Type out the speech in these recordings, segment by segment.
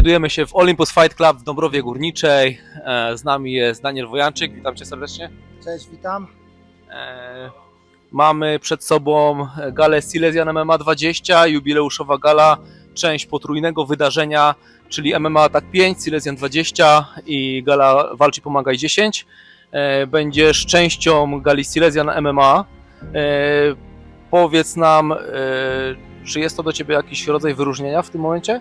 Znajdujemy się w Olympus Fight Club w Dąbrowie Górniczej. E, Z nami jest Daniel Wojanczyk. Witam cię serdecznie. Cześć, witam. E, Mamy przed sobą galę Silesian MMA 20, jubileuszowa gala, część potrójnego wydarzenia, czyli MMA Attack 5, Silesian 20 i gala Walczy Pomagaj 10. E, Będziesz częścią gali Silesian MMA. Powiedz nam, czy jest to do Ciebie jakiś rodzaj wyróżnienia w tym momencie?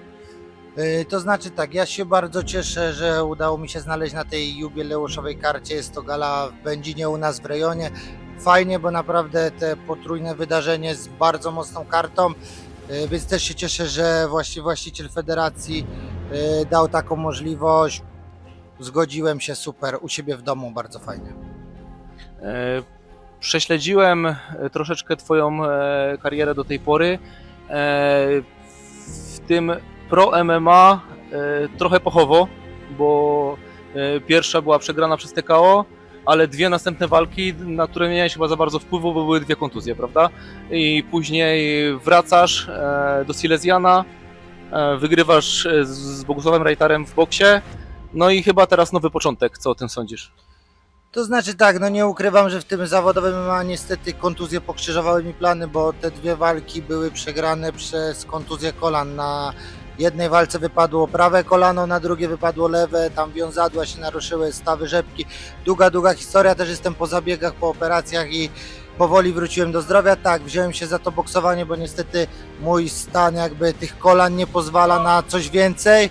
Yy, To znaczy tak, ja się bardzo cieszę, że udało mi się znaleźć na tej jubileuszowej karcie. Jest to gala w Będzinie u nas w rejonie. Fajnie, bo naprawdę te potrójne wydarzenie z bardzo mocną kartą. Yy, Więc też się cieszę, że właści- właściciel federacji yy, dał taką możliwość. Zgodziłem się super u siebie w domu, bardzo fajnie. E, Prześledziłem e, troszeczkę Twoją e, karierę do tej pory. E, W tym Pro MMA e, trochę pochowo, bo e, pierwsza była przegrana przez TKO, ale dwie następne walki, na które nie miałeś chyba za bardzo wpływu, bo były dwie kontuzje, prawda? I później wracasz e, do Silesiana, wygrywasz z- Bogusławem Rajtarem w boksie, no i chyba teraz nowy początek. Co o tym sądzisz? To znaczy tak, no nie ukrywam, że w tym zawodowym MMA niestety kontuzje pokrzyżowały mi plany, bo te dwie walki były przegrane przez kontuzję kolan. Na jednej walce wypadło prawe kolano, na drugie wypadło lewe, tam wiązadła się naruszyły, stawy rzepki. Długa, długa historia, też jestem po zabiegach, po operacjach i powoli wróciłem do zdrowia. Tak, wziąłem się za to boksowanie, bo niestety mój stan jakby tych kolan nie pozwala na coś więcej.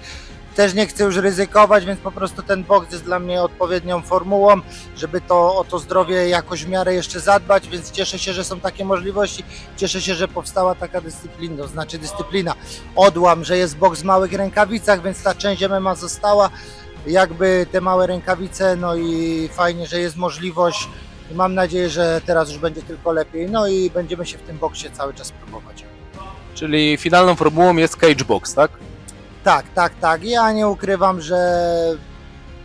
Też nie chcę już ryzykować, więc po prostu ten boks jest dla mnie odpowiednią formułą żeby to o to zdrowie jakoś w miarę jeszcze zadbać, więc cieszę się, że są takie możliwości. Cieszę się, że powstała taka dyscyplina, to znaczy dyscyplina. Odłam, że jest boks w małych rękawicach, więc ta część MMA została. Jakby te małe rękawice, no i fajnie, że jest możliwość. I mam nadzieję, że teraz już będzie tylko lepiej. No i będziemy się w tym boksie cały czas próbować. Czyli finalną formułą jest cage box, tak? Tak, tak, tak. Ja nie ukrywam, że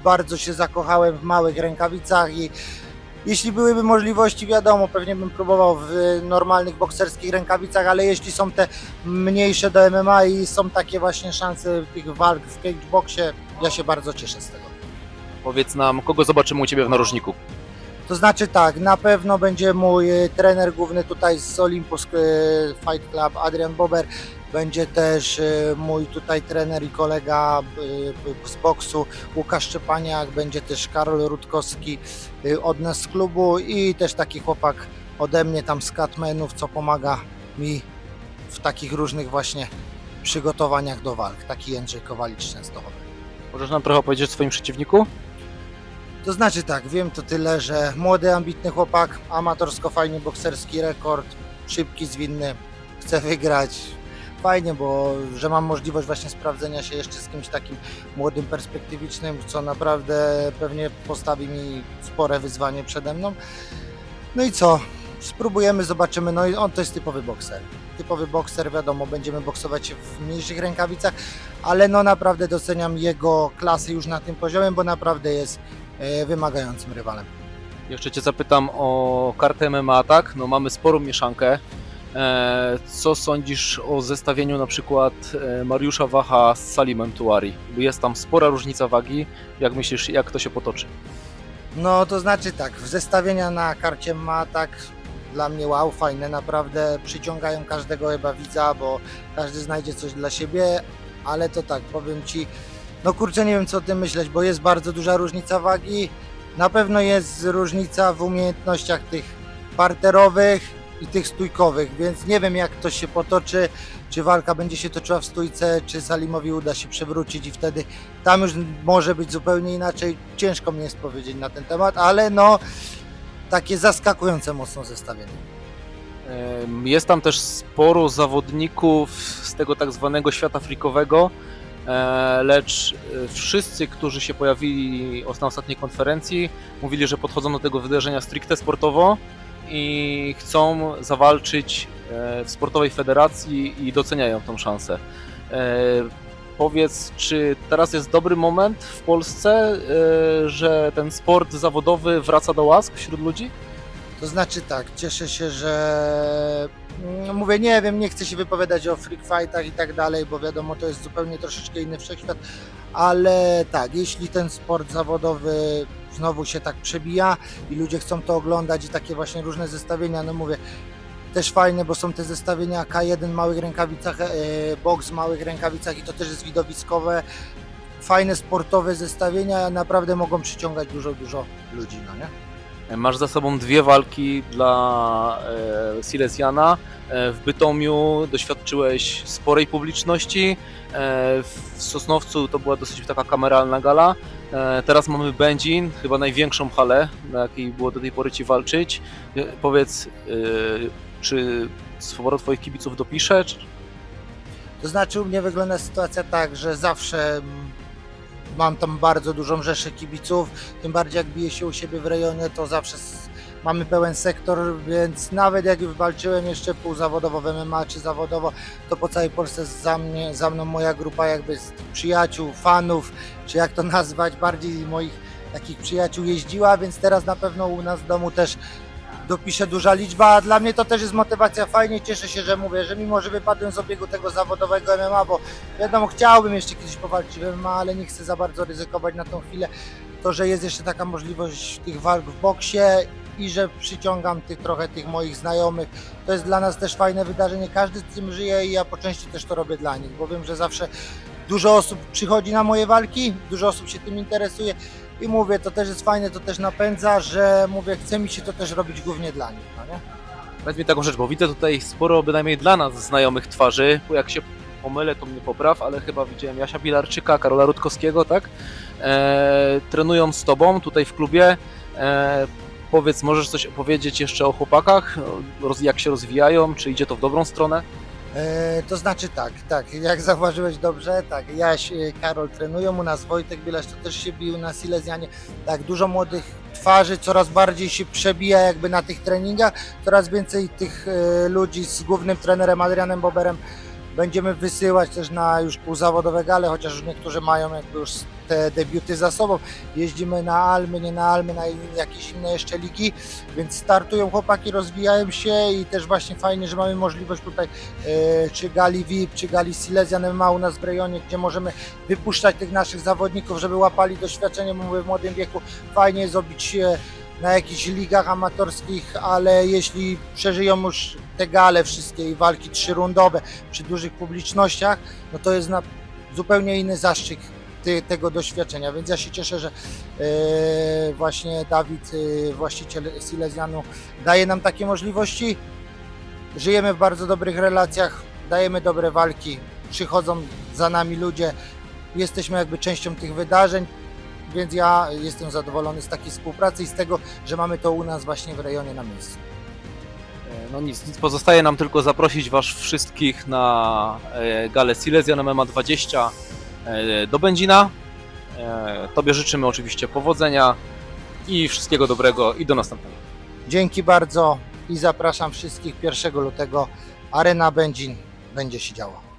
bardzo się zakochałem w małych rękawicach i jeśli byłyby możliwości, wiadomo, pewnie bym próbował w normalnych bokserskich rękawicach, ale jeśli są te mniejsze do MMA i są takie właśnie szanse tych walk w cageboxie, ja się bardzo cieszę z tego. Powiedz nam, kogo zobaczymy u Ciebie w narożniku? To znaczy tak, na pewno będzie mój e, trener główny tutaj z Olympus e, Fight Club, Adrian Bober. Będzie też e, mój tutaj trener i kolega z boksu Łukasz Szczepaniak, będzie też Karol Rutkowski od nas z klubu i też taki chłopak ode mnie tam z Catmenów, co pomaga mi w takich różnych właśnie przygotowaniach do walk. Taki Jędrzej Kowalicz Częstochowy. Możesz nam trochę opowiedzieć o swoim przeciwniku? To znaczy tak, wiem to tyle, że młody, ambitny chłopak, amatorsko fajnie bokserski rekord, szybki, zwinny, chce wygrać. Fajnie, bo że mam możliwość właśnie sprawdzenia się jeszcze z kimś takim młodym, perspektywicznym, co naprawdę pewnie postawi mi spore wyzwanie przede mną. No i co? Spróbujemy, zobaczymy. No i on to jest typowy bokser. Typowy bokser, wiadomo, będziemy boksować w mniejszych rękawicach, ale no naprawdę doceniam jego klasy już na tym poziomie, bo naprawdę jest e, wymagającym rywalem. Jeszcze Cię zapytam o kartę MMA, tak? No mamy sporą mieszankę. E, Co sądzisz o zestawieniu na przykład e, Mariusza Wacha z Salimem Tuari? Jest tam spora różnica wagi. Jak myślisz, jak to się potoczy? No to znaczy tak, zestawienia na karcie ma tak dla mnie wow, fajne, naprawdę przyciągają każdego chyba widza, bo każdy znajdzie coś dla siebie, ale to tak, powiem Ci, no kurczę, nie wiem co o tym myśleć, bo jest bardzo duża różnica wagi, na pewno jest różnica w umiejętnościach tych parterowych i tych stójkowych, więc nie wiem jak to się potoczy, czy walka będzie się toczyła w stójce, czy Salimowi uda się przewrócić i wtedy tam już może być zupełnie inaczej. Ciężko mi jest powiedzieć na ten temat, ale no takie zaskakujące mocno zestawienie. Jest tam też sporo zawodników z tego tak zwanego świata frikowego, e, lecz e, wszyscy, którzy się pojawili na ostatniej konferencji, mówili, że podchodzą do tego wydarzenia stricte sportowo i chcą zawalczyć e, w sportowej federacji i doceniają tą szansę. Powiedz, czy teraz jest dobry moment w Polsce, e, że ten sport zawodowy wraca do łask wśród ludzi? To To znaczy tak, cieszę się, że mm, mówię, nie wiem, nie chcę się wypowiadać o freak fightach i tak dalej, bo wiadomo, to jest zupełnie troszeczkę inny wszechświat, ale tak, jeśli ten sport zawodowy znowu się tak przebija i ludzie chcą to oglądać i takie właśnie różne zestawienia, no mówię, też fajne, bo są te zestawienia K1 w małych rękawicach, e, boks w małych rękawicach i to też jest widowiskowe, fajne sportowe zestawienia, naprawdę mogą przyciągać dużo, dużo ludzi, no nie? Masz za sobą dwie walki dla e, Silesiana. E, w Bytomiu doświadczyłeś sporej publiczności. E, w Sosnowcu to była dosyć taka kameralna gala. E, teraz mamy Będzin, chyba największą halę, na jakiej było do tej pory ci walczyć. E, powiedz, e, czy sporo twoich kibiców dopisze? Czy... To znaczy u mnie wygląda sytuacja tak, że zawsze mam tam bardzo dużą rzeszę kibiców, tym bardziej jak bije się u siebie w rejonie, to zawsze mamy pełen sektor, więc nawet jak walczyłem jeszcze półzawodowo w MMA czy zawodowo, to po całej Polsce za, mnie, za mną moja grupa jakby przyjaciół, fanów, czy jak to nazwać, bardziej moich takich przyjaciół jeździła, więc teraz na pewno u nas w domu też dopisze duża liczba, a dla mnie to też jest motywacja. Fajnie, cieszę się, że mówię, że mimo, że wypadłem z obiegu tego zawodowego MMA, bo wiadomo, chciałbym jeszcze kiedyś powalczyć w MMA, ale nie chcę za bardzo ryzykować na tą chwilę, to, że jest jeszcze taka możliwość tych walk w boksie i że przyciągam tych, trochę tych moich znajomych, to jest dla nas też fajne wydarzenie, każdy z tym żyje i ja po części też to robię dla nich, bo wiem, że zawsze dużo osób przychodzi na moje walki, dużo osób się tym interesuje i mówię, to też jest fajne, to też napędza, że mówię, chce mi się to też robić głównie dla nich, no nie? Powiedz mi taką rzecz, bo widzę tutaj sporo bynajmniej dla nas znajomych twarzy, bo jak się pomylę, to mnie popraw, ale chyba widziałem Jasia Bilarczyka, Karola Rutkowskiego, tak? E, trenują z tobą tutaj w klubie. E, powiedz, możesz coś opowiedzieć jeszcze o chłopakach? Jak się rozwijają? Czy idzie to w dobrą stronę? E, to znaczy tak, tak, jak zauważyłeś dobrze, tak, Jaś, Karol trenują u nas, Wojtek Bielaś to też się bił na Silesianie, tak, dużo młodych twarzy, coraz bardziej się przebija jakby na tych treningach, coraz więcej tych e, ludzi z głównym trenerem Adrianem Boberem będziemy wysyłać też na już półzawodowe gale, chociaż niektórzy mają jakby już te debiuty za sobą. Jeździmy na Almy, nie na Almy, na jakieś inne jeszcze ligi, więc startują chłopaki, rozwijają się i też właśnie fajnie, że mamy możliwość tutaj e, czy gali VIP, czy gali Silesian ma u nas w rejonie, gdzie możemy wypuszczać tych naszych zawodników, żeby łapali doświadczenie, mówię, w młodym wieku fajnie jest się na jakichś ligach amatorskich, ale jeśli przeżyją już te gale wszystkie i walki trzyrundowe przy dużych publicznościach, no to jest na zupełnie inny zastrzyk ty, tego doświadczenia, więc ja się cieszę, że e, właśnie Dawid, e, właściciel Silesianu, daje nam takie możliwości. Żyjemy w bardzo dobrych relacjach, dajemy dobre walki, przychodzą za nami ludzie, jesteśmy jakby częścią tych wydarzeń, więc ja jestem zadowolony z takiej współpracy i z tego, że mamy to u nas właśnie w rejonie na miejscu. No nic, nic pozostaje nam tylko zaprosić Was wszystkich na e, galę Silesian MMA 20 e, do Będzina. E, Tobie życzymy oczywiście powodzenia i wszystkiego dobrego i do następnego. Dzięki bardzo i zapraszam wszystkich 1 lutego. Arena Będzin będzie się działo.